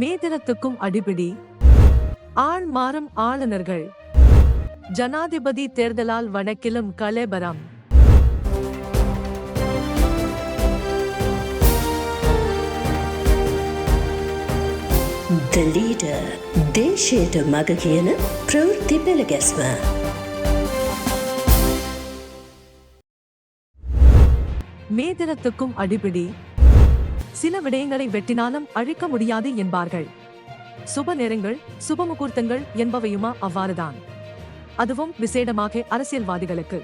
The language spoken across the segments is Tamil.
மேதினத்துக்கும் அடிபிடி. ஆள் மாறும் ஆளுநர்கள். ஜனாதிபதி தேர்தலால் வடக்கிலும் கலேபரம். The leader, ದೇಶೇಟ ಮಗಗೇನ ಪ್ರವೃತ್ತಿ ಬೆಳಗೆಸ್ವ மேதினத்துக்கும் அடிபிடி. சில விடயங்களை வெட்டினாலும் அழிக்க முடியாது என்பார்கள். சுப நேரங்கள் சுப முகூர்த்தங்கள் என்பவையுமா அவ்வாறுதான். அதுவும் விசேடமாக அரசியல்வாதிகளுக்கு.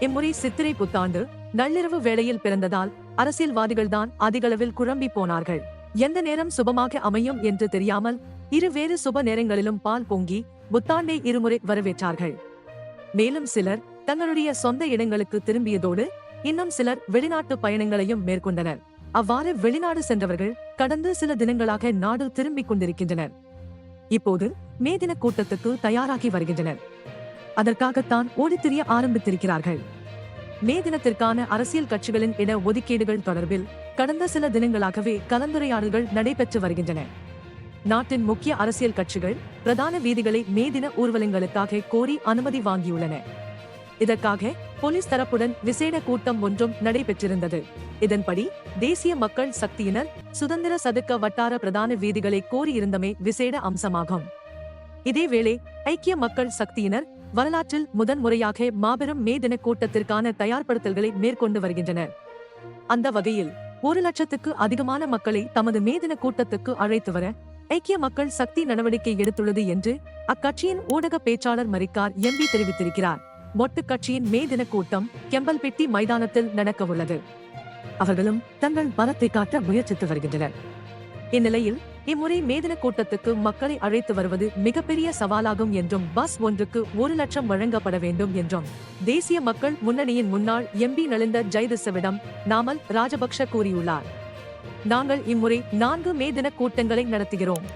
இம்முறை சித்திரை புத்தாண்டு நள்ளிரவு வேளையில் பிறந்ததால் அரசியல்வாதிகள்தான் அதிகளவில் குழம்பி போனார்கள். எந்த நேரம் சுபமாக அமையும் என்று தெரியாமல் இரு வேறு சுப நேரங்களிலும் பால் பொங்கி புத்தாண்டை இருமுறை வரவேற்றார்கள். மேலும் சிலர் தங்களுடைய சொந்த இடங்களுக்கு திரும்பியதோடு இன்னும் சிலர் வெளிநாட்டு பயணங்களையும் மேற்கொண்டனர். அவ்வாறு வெளிநாடு சென்றவர்கள் கடந்த சில தினங்களாக நாடு திரும்பிக் கொண்டிருக்கின்றனர். இப்போது மே தின கூட்டத்துக்கு தயாராகி வருகின்றனர். அதற்காகத்தான் ஓடித்திரிய ஆரம்பித்திருக்கிறார்கள். மே தினத்திற்கான அரசியல் கட்சிகளின் இட ஒதுக்கீடுகள் தொடர்பில் கடந்த சில தினங்களாகவே கலந்துரையாடல்கள் நடைபெற்று வருகின்றன. நாட்டின் முக்கிய அரசியல் கட்சிகள் பிரதான வீதிகளை மே தின ஊர்வலங்களுக்காக கோரி அனுமதி வாங்கியுள்ளன. இதற்காக போலீஸ் தரப்புடன் விசேட கூட்டம் ஒன்றும் நடைபெற்றிருந்தது. இதன்படி தேசிய மக்கள் சக்தியினர் சுதந்திர சதுக்க வட்டார பிரதான வீதிகளை கோரியிருந்தமே விசேட அம்சமாகும். இதேவேளை ஐக்கிய மக்கள் சக்தியினர் வரலாற்றில் முதன்முறையாக மாபெரும் மே தின கூட்டத்திற்கான தயார்படுத்தல்களை மேற்கொண்டு வருகின்றனர். அந்த வகையில் ஒரு லட்சத்துக்கு அதிகமான மக்களை தமது மே தின கூட்டத்துக்கு அழைத்து வர ஐக்கிய மக்கள் சக்தி நடவடிக்கை எடுத்துள்ளது என்று அக்கட்சியின் ஊடக பேச்சாளர் மரிக்கார் எம்பி தெரிவித்திருக்கிறார். மொட்டு கட்சியின் மே தின கூட்டம் கெம்பல்பெட்டி மைதானத்தில் நடக்கவுள்ளது. அவர்களும் தங்கள் பலத்தை காட்ட முயற்சித்து வருகின்றனர். இந்நிலையில் இம்முறை மேதின கூட்டத்துக்கு மக்களை அழைத்து வருவது மிகப்பெரிய சவாலாகும் என்றும் பஸ் ஒன்றுக்கு ஒரு லட்சம் வழங்கப்பட வேண்டும் என்றும் தேசிய மக்கள் முன்னணியின் முன்னாள் எம்பி நலிந்த ஜெயதிசவிடம் நாமல் ராஜபக்ஷ கூறியுள்ளார். நாங்கள் இம்முறை நான்கு மேதின கூட்டங்களை நடத்துகிறோம்.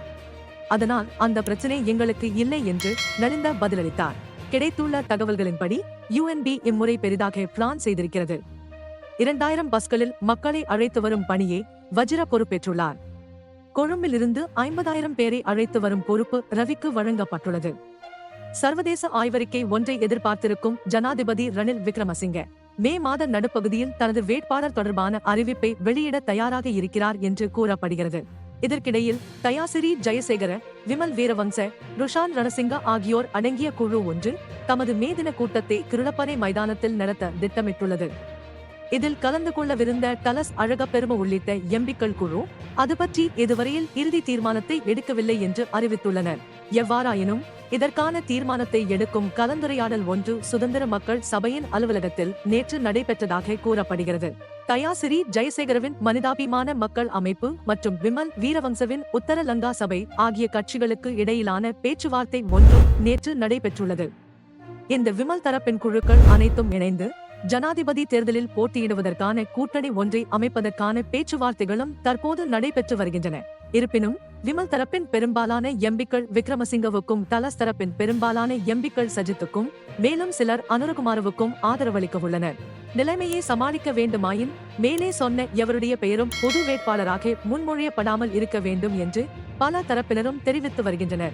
அதனால் அந்த பிரச்சனை எங்களுக்கு இல்லை என்று நலிந்த பதிலளித்தார். கிடைத்துள்ள தகவல்களின்படி யுஎன்பி இம்முறை பெரிதாக பிளான் செய்திருக்கிறது. இரண்டாயிரம் பஸ்களில் மக்களை அழைத்து வரும் பணியை வஜ்ர பொறுப்பேற்றுள்ளார். கொழும்பிலிருந்து ஐம்பதாயிரம் பேரை அழைத்து வரும் பொறுப்பு ரவிக்கு வழங்கப்பட்டுள்ளது. சர்வதேச ஆய்வறிக்கை ஒன்றை எதிர்பார்த்திருக்கும் ஜனாதிபதி ரணில் விக்ரமசிங்க மே மாத நடுப்பகுதியில் தனது வேட்பாளர் தொடர்பான அறிவிப்பை வெளியிட தயாராக இருக்கிறார் என்று கூறப்படுகிறது. இதற்கிடையில் தயாசிரி ஜெயசேகர விமல் வீரவம்ச ருஷான் ரணசிங்க ஆகியோர் அடங்கிய குழு ஒன்று தமது மேதின கூட்டத்தை கிருளப்பனை மைதானத்தில் நடத்த திட்டமிட்டுள்ளது. இதில் கலந்து கொள்ளவிருந்த டலஸ் அழகப்பெரும உள்ளிட்ட எம்பிக்கள் குழு அது பற்றி இதுவரையில் இறுதி தீர்மானத்தை எடுக்கவில்லை என்று அறிவித்துள்ளனர். எவ்வாறாயினும் இதற்கான தீர்மானத்தை எடுக்கும் கலந்துரையாடல் ஒன்று சுதந்திர மக்கள் சபையின் அலுவலகத்தில் நேற்று நடைபெற்றதாக கூறப்படுகிறது. தயாசிரி ஜெயசேகரவின் மனிதாபிமான மக்கள் அமைப்பு மற்றும் விமல் வீரவங்சவின் உத்தர லங்கா சபை ஆகிய கட்சிகளுக்கு இடையிலான பேச்சுவார்த்தை ஒன்றும் நேற்று நடைபெற்றுள்ளது. இந்த விமல் தரப்பின் குழுக்கள் அனைத்தும் இணைந்து ஜனாதிபதி தேர்தலில் போட்டியிடுவதற்கான கூட்டணி ஒன்றை அமைப்பதற்கான பேச்சுவார்த்தைகளும் தற்போது நடைபெற்று வருகின்றன. இருப்பினும் விமல் தரப்பின் பெரும்பாலான எம்பிக்கள் விக்ரமசிங்கவுக்கும் தலஸ் தரப்பின் பெரும்பாலான எம்பிக்கள் சஜித்துக்கும் மேலும் சிலர் அனுரகுமாரவுக்கும் ஆதரவளிக்க உள்ளனர் நிலைமையை சமாளிக்க வேண்டுமாயின் மேலே சொன்ன எவருடைய பெயரும் பொது வேட்பாளராக முன்மொழியப்படாமல் இருக்க வேண்டும் என்று பல தரப்பினரும் தெரிவித்து வருகின்றனர்.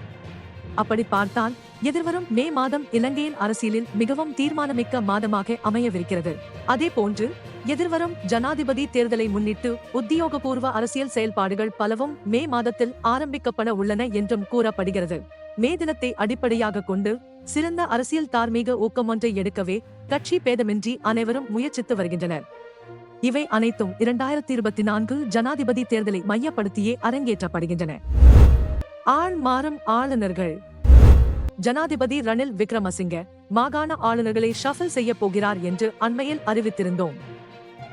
அப்படி பார்த்தால் எதிர்வரும் மே மாதம் இலங்கையின் அரசியலில் மிகவும் தீர்மானமிக்க மாதமாக அமையவிருக்கிறது. அதே போன்று எதிர்வரும் ஜனாதிபதி தேர்தலை முன்னிட்டு உத்தியோகபூர்வ அரசியல் செயல்பாடுகள் பலவும் மே மாதத்தில் ஆரம்பிக்கப்பட உள்ளன என்றும் கூறப்படுகிறது. மே தினத்தை அடிப்படையாக கொண்டு சிறந்த அரசியல் தார்மீக ஊக்கம் ஒன்றை எடுக்கவே கட்சி பேதமின்றி அனைவரும் முயற்சித்து வருகின்றனர். இவை அனைத்தும் இரண்டாயிரத்தி இருபத்தி நான்கு ஜனாதிபதி தேர்தலை மையப்படுத்தியே அரங்கேற்றப்படுகின்றன. ஆள் மாறும் ஆளுநர்கள். ஜனாதிபதி ரணில் விக்ரமசிங்க மாகாண ஆளுநர்களை ஷஃபில் செய்ய போகிறார் என்று அண்மையில் அறிவித்திருந்தோம்.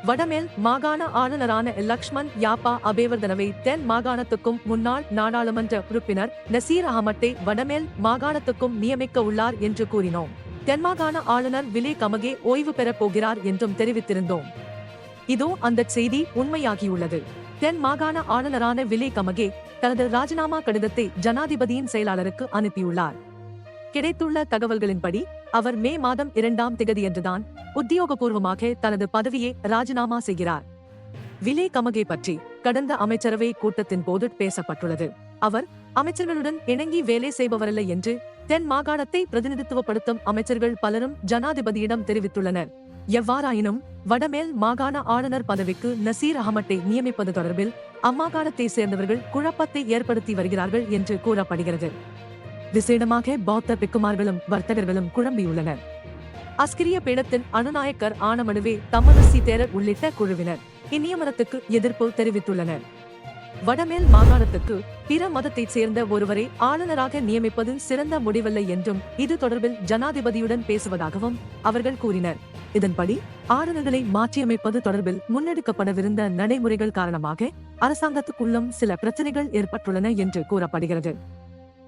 வடமேல் மாகாண ஆளுநரான லக்ஷ்மண் யாப்பா அபேவர்தனவை தென் மாகாணத்துக்கும் முன்னாள் நாடாளுமன்ற உறுப்பினர் நசீர் அகமட்டை வடமேல் மாகாணத்துக்கும் நியமிக்க உள்ளார் என்று கூறினோம். தென்மாகாண ஆளுநர் விலே கமகே ஓய்வு பெறப் போகிறார் என்றும் தெரிவித்திருந்தோம். இதோ அந்த செய்தி உண்மையாகியுள்ளது. தென் மாகாண ஆளுநரான விலே கமகே தனது ராஜினாமா கடிதத்தை ஜனாதிபதியின் செயலாளருக்கு அனுப்பியுள்ளார். கிடைத்துள்ள தகவல்களின்படி அவர் மே மாதம் இரண்டாம் திகதியன்றுதான் உத்தியோகபூர்வமாக தனது பதவியை ராஜினாமா செய்கிறார். விலே கமகே பற்றி கடந்த அமைச்சரவை கூட்டத்தின் போது பேசப்பட்டுள்ளது. அவர் அமைச்சர்களுடன் இணங்கி வேலை செய்பவரல்ல என்று தென் மாகாணத்தை பிரதிநிதித்துவப்படுத்தும் அமைச்சர்கள் பலரும் ஜனாதிபதியிடம் தெரிவித்துள்ளனர். எவ்வாறாயினும் வடமேல் மாகாண ஆளுநர் பதவிக்கு நசீர் அகமட்டை நியமிப்பது தொடர்பில் அம்மாகாணத்தை சேர்ந்தவர்கள் குழப்பத்தை ஏற்படுத்தி வருகிறார்கள் என்று கூறப்படுகிறது. விசேடமாக பௌத்த பிக்குமார்களும் வர்த்தகர்களும் குழம்பியுள்ளனர். அஸ்கிரிய பீடத்தின் அனுநாயக்கர் ஆனமனுவே தம்மனசி தேரர் உள்ளிட்ட குழுவினர் இந்நியமனத்துக்கு எதிர்ப்பு தெரிவித்துள்ளனர். வடமேல் மாகாணத்துக்கு பிற மதத்தைச் சேர்ந்த ஒருவரை ஆளுநராக நியமிப்பது சிறந்த முடிவல்ல என்றும் இது தொடர்பில் ஜனாதிபதியுடன் பேசுவதாகவும் அவர்கள் கூறினர். இதன்படி ஆளுநர்களை மாற்றியமைப்பது தொடர்பில் முன்னெடுக்கப்படவிருந்த நடைமுறைகள் காரணமாக அரசாங்கத்துக்குள்ளும் சில பிரச்சனைகள் ஏற்பட்டுள்ளன என்று கூறப்படுகிறது.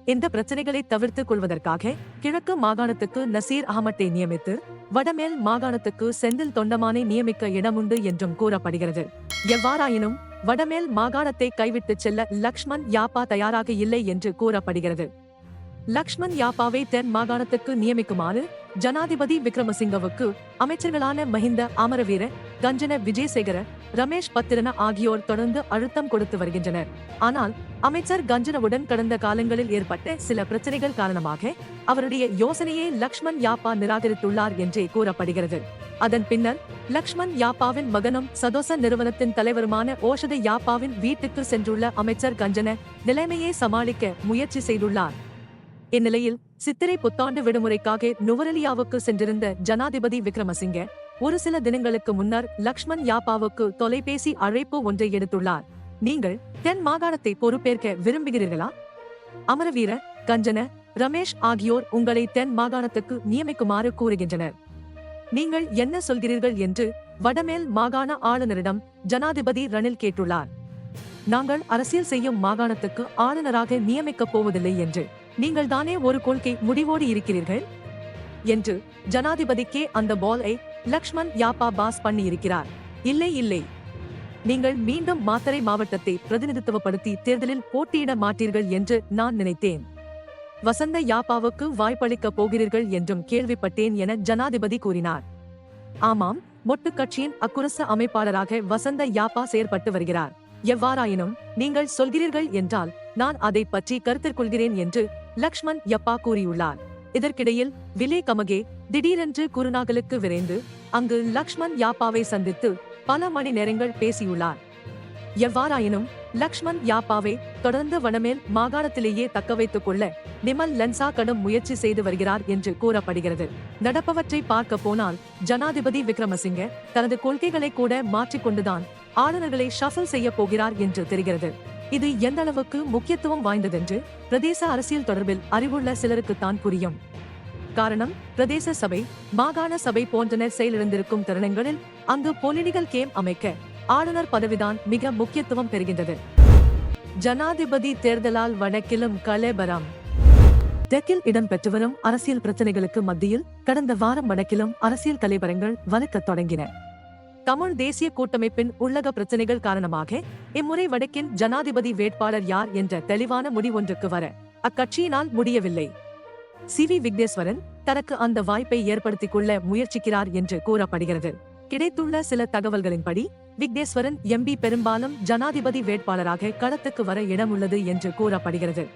இந்த பிரச்சனைகளை தவிர்த்துக் கொள்வதற்காக கிழக்கு மாகாணத்துக்கு நசீர் அகமட்டை நியமித்து வடமேல் மாகாணத்துக்கு செந்தில் தொண்டமானை நியமிக்க இடமுண்டு என்றும் கூறப்படுகிறது. எவ்வாறாயினும் வடமேல் மாகாணத்தை கைவிட்டுச் செல்ல லக்ஷ்மண் யாப்பா தயாராக இல்லை என்று கூறப்படுகிறது. லக்ஷ்மண் யாப்பாவை தென் மாகாணத்துக்கு நியமிக்குமாறு ஜனாதிபதி விக்ரமசிங்கவுக்கு அமைச்சர்களான மஹிந்த அமரவீர கஞ்சன விஜயசேகர ரமேஷ் பத்திரன ஆகியோர் தொடர்ந்து அழுத்தம் கொடுத்து வருகின்றனர். ஆனால் அமைச்சர் கஞ்சனவுடன் கடந்த காலங்களில் ஏற்பட்ட சில பிரச்சனைகள் காரணமாக அவருடைய யோசனையை லக்ஷ்மண் யாப்பா நிராகரித்துள்ளார் என்றே கூறப்படுகிறது. அதன் பின்னர் லக்ஷ்மண் யாப்பாவின் மகனும் சதோச நிறுவனத்தின் தலைவருமான ஓஷத யாப்பாவின் வீட்டுக்கு சென்றுள்ள அமைச்சர் கஞ்சன நிலைமையை சமாளிக்க முயற்சி செய்துள்ளார். இந்நிலையில் சித்திரை புத்தாண்டு விடுமுறைக்காக நுவரெலியாவுக்கு சென்றிருந்த ஜனாதிபதி விக்ரமசிங்க ஒரு சில தினங்களுக்கு முன்னர் லக்ஷ்மண் யாப்பாவுக்கு தொலைபேசி அழைப்பு ஒன்றை எடுத்துள்ளார். நீங்கள் தென் மாகாணத்தை பொறுப்பேற்க விரும்புகிறீர்களா? அமரவீர கஞ்சன ரமேஷ் ஆகியோர் உங்களை தென் மாகாணத்துக்கு நியமிக்குமாறு கூறுகின்றனர். நீங்கள் என்ன சொல்கிறீர்கள் என்று வடமேல் மாகாண ஆளுநரிடம் ஜனாதிபதி ரணில் கேட்டுள்ளார். நாங்கள் அரசியல் செய்யும் மாகாணத்துக்கு ஆளுநராக நியமிக்கப் போவதில்லை என்று. நீங்கள் தானே ஒரு கொள்கை முடிவோடு இருக்கிறீர்கள்? என்று ஜனாதிபதிக்கே அந்த பாலை லக்ஷ்மண் யாப்பா பாஸ் பண்ணியிருக்கிறார். இல்லை இல்லை. நீங்கள் மீண்டும் மாத்தரை மாவட்டத்தை பிரதிநிதித்துவப்படுத்தி தேர்தலில் போட்டியிட மாட்டீர்கள் என்று நான் நினைத்தேன். வசந்த யாப்பாவுக்கு வாய்ப்பளிக்க போகிறீர்கள் என்றும் கேள்விப்பட்டேன் என ஜனாதிபதி கூறினார். ஆமாம் மொட்டு கட்சியின் அக்குரச அமைப்பாளராக வசந்த யாப்பா செயற்பட்டு வருகிறார். எவ்வாறாயினும் நீங்கள் சொல்கிறீர்கள் என்றால் நான் அதை பற்றி கருத்தில் கொள்கிறேன் என்று லக்ஷ்மண் யப்பா கூறியுள்ளார். இதற்கிடையில் விலே கமகே திடீரென்று குருநாகலுக்கு விரைந்து அங்கு லக்ஷ்மண் யாப்பாவை சந்தித்து பல மணி நேரங்கள் பேசியுள்ளார். எவ்வாறாயினும் லக்ஷ்மண் யாப்பாவை தொடர்ந்து வனமேல் மாகாணத்திலேயே தக்க வைத்துக் கொள்ள நிமல் லன்சா கடும் முயற்சி செய்து வருகிறார் என்று கூறப்படுகிறது. நடப்பவற்றை பார்க்க போனால் ஜனாதிபதி விக்ரமசிங்க தனது கொள்கைகளை கூட மாற்றிக்கொண்டுதான் ஆளுநர்களை ஷஃபல் செய்ய போகிறார் என்று தெரிகிறது. இது எந்த அளவுக்கு முக்கியத்துவம் வாய்ந்ததென்று பிரதேச அரசியல் தொடர்பில் அறிவுள்ள சிலருக்குத்தான் புரியும். காரணம் பிரதேச சபை மாகாண சபை போன்றன செயலிழந்திருக்கும் தருணங்களில் அங்கு பொலிடிகல் கேம் அமைக்க ஆளுநர் பதவிதான் மிக முக்கியத்துவம் பெறுகின்றது. ஜனாதிபதி தேர்தலால் வடக்கிலும் கலேபரம். தெற்கில் இடம்பெற்று வரும் அரசியல் பிரச்சனைகளுக்கு மத்தியில் கடந்த வாரம் வடக்கிலும் அரசியல் கலைவரங்கள் வலுக்கத் தொடங்கின. தமிழ் தேசிய கூட்டமைப்பின் உள்ளக பிரச்சனைகள் காரணமாக இம்முறை வடக்கின் ஜனாதிபதி வேட்பாளர் யார் என்ற தெளிவான முடிவொன்றுக்கு வர அக்கட்சியினால் முடியவில்லை. சி வி விக்னேஸ்வரன் தனக்கு அந்த வாய்ப்பை ஏற்படுத்திக் கொள்ள முயற்சிக்கிறார் என்று கூறப்படுகிறது. கிடைத்துள்ள சில தகவல்களின்படி விக்னேஸ்வரன் எம்பி பெரும்பாலும் ஜனாதிபதி வேட்பாளராக களத்துக்கு வர இடமுள்ளது என்று கூறப்படுகிறது.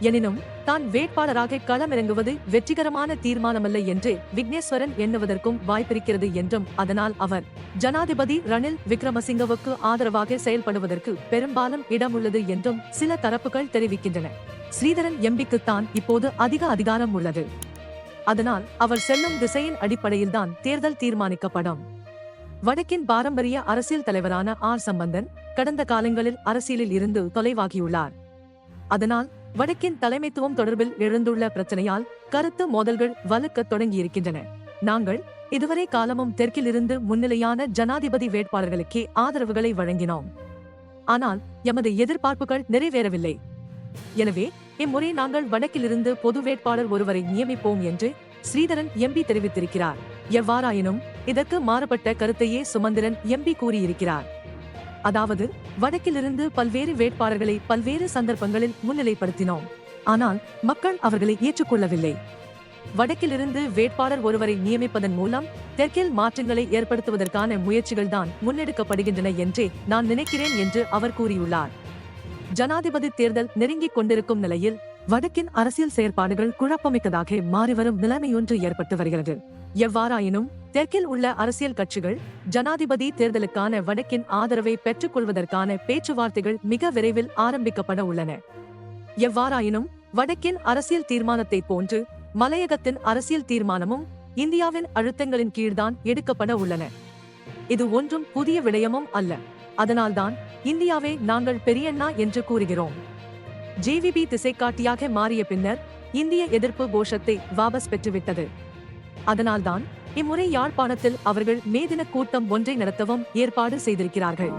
எனினும் தான் வேட்பாளராக களமிறங்குவது வெற்றிகரமான தீர்மானமல்ல என்று விக்னேஸ்வரன் எண்ணுவதற்கும் வாய்ப்பிருக்கிறது என்றும் அதனால் அவர் ஜனாதிபதி ரணில் விக்ரமசிங்கவுக்கு ஆதரவாக செயல்படுவதற்கு பெரும்பாலும் இடமுள்ளது என்றும் சில தரப்புகள் தெரிவிக்கின்றன. ஸ்ரீதரன் எம்பிக்குத்தான் இப்போது அதிக அதிகாரம் உள்ளது. அதனால் அவர் செல்லும் திசையின் அடிப்படையில்தான் தேர்தல் தீர்மானிக்கப்படும். வடக்கின் பாரம்பரிய அரசியல் தலைவரான ஆர் சம்பந்தன் கடந்த காலங்களில் அரசியலில் இருந்து தொலைவாகியுள்ளார். அதனால் வடக்கின் தலைமைத்துவம் தொடர்பில் எழுந்துள்ள பிரச்சனையால் கருத்து மோதல்கள் வலுக்க தொடங்கியிருக்கின்றன. நாங்கள் இதுவரை காலமும் தெற்கிலிருந்து முன்னிலையான ஜனாதிபதி வேட்பாளர்களுக்கே ஆதரவுகளை வழங்கினோம். ஆனால் எமது எதிர்பார்ப்புகள் நிறைவேறவில்லை. எனவே இம்முறை நாங்கள் வடக்கிலிருந்து பொது வேட்பாளர் ஒருவரை நியமிப்போம் என்று ஸ்ரீதரன் எம்பி தெரிவித்திருக்கிறார். எவ்வாறாயினும் இதற்கு மாறுபட்ட கருத்தையே சுமந்திரன் எம்பி கூறியிருக்கிறார். அதாவது வடக்கிலிருந்து பல்வேறு வேட்பாளர்களை பல்வேறு சந்தர்ப்பங்களில் முன்னிலைப்படுத்தினோம். ஆனால் மக்கள் அவர்களை ஏற்றுக்கொள்ளவில்லை. வடக்கிலிருந்து வேட்பாளர் ஒருவரை நியமிப்பதன் மூலம் தெற்கில் மாற்றங்களை ஏற்படுத்துவதற்கான முயற்சிகள் தான் முன்னெடுக்கப்படுகின்றன என்றே நான் நினைக்கிறேன் என்று அவர் கூறியுள்ளார். ஜனாதிபதி தேர்தல் நெருங்கிக் கொண்டிருக்கும் நிலையில் வடக்கின் அரசியல் செயற்பாடுகள் குழப்பமிக்கதாக மாறிவரும் நிலைமையொன்று ஏற்பட்டு வருகிறது. எவ்வாறாயினும் தெற்கில் உள்ள அரசியல் கட்சிகள் ஜனாதிபதி தேர்தலுக்கான வடக்கின் ஆதரவை பெற்றுக்கொள்வதற்கான பேச்சுவார்த்தைகள் மிக விரைவில் ஆரம்பிக்கப்பட உள்ளன. எவ்வாறாயினும் வடக்கின் அரசியல் தீர்மானத்தை போன்று மலையகத்தின் அரசியல் தீர்மானமும் இந்தியாவின் அழுத்தங்களின் கீழ்தான் எடுக்கப்பட உள்ளன. இது ஒன்றும் புதிய விடயமும் அல்ல. அதனால்தான் இந்தியாவை நாங்கள் பெரியண்ணா என்று கூறுகிறோம். ஜேவிபி திசைக்காட்டியாக மாறிய பின்னர் இந்திய எதிர்ப்பு கோஷத்தை வாபஸ் பெற்றுவிட்டது. அதனால்தான் இம்முறை யாழ்ப்பாணத்தில் அவர்கள் மேதின கூட்டம் ஒன்றை நடத்தவும் ஏற்பாடு செய்திருக்கிறார்கள்.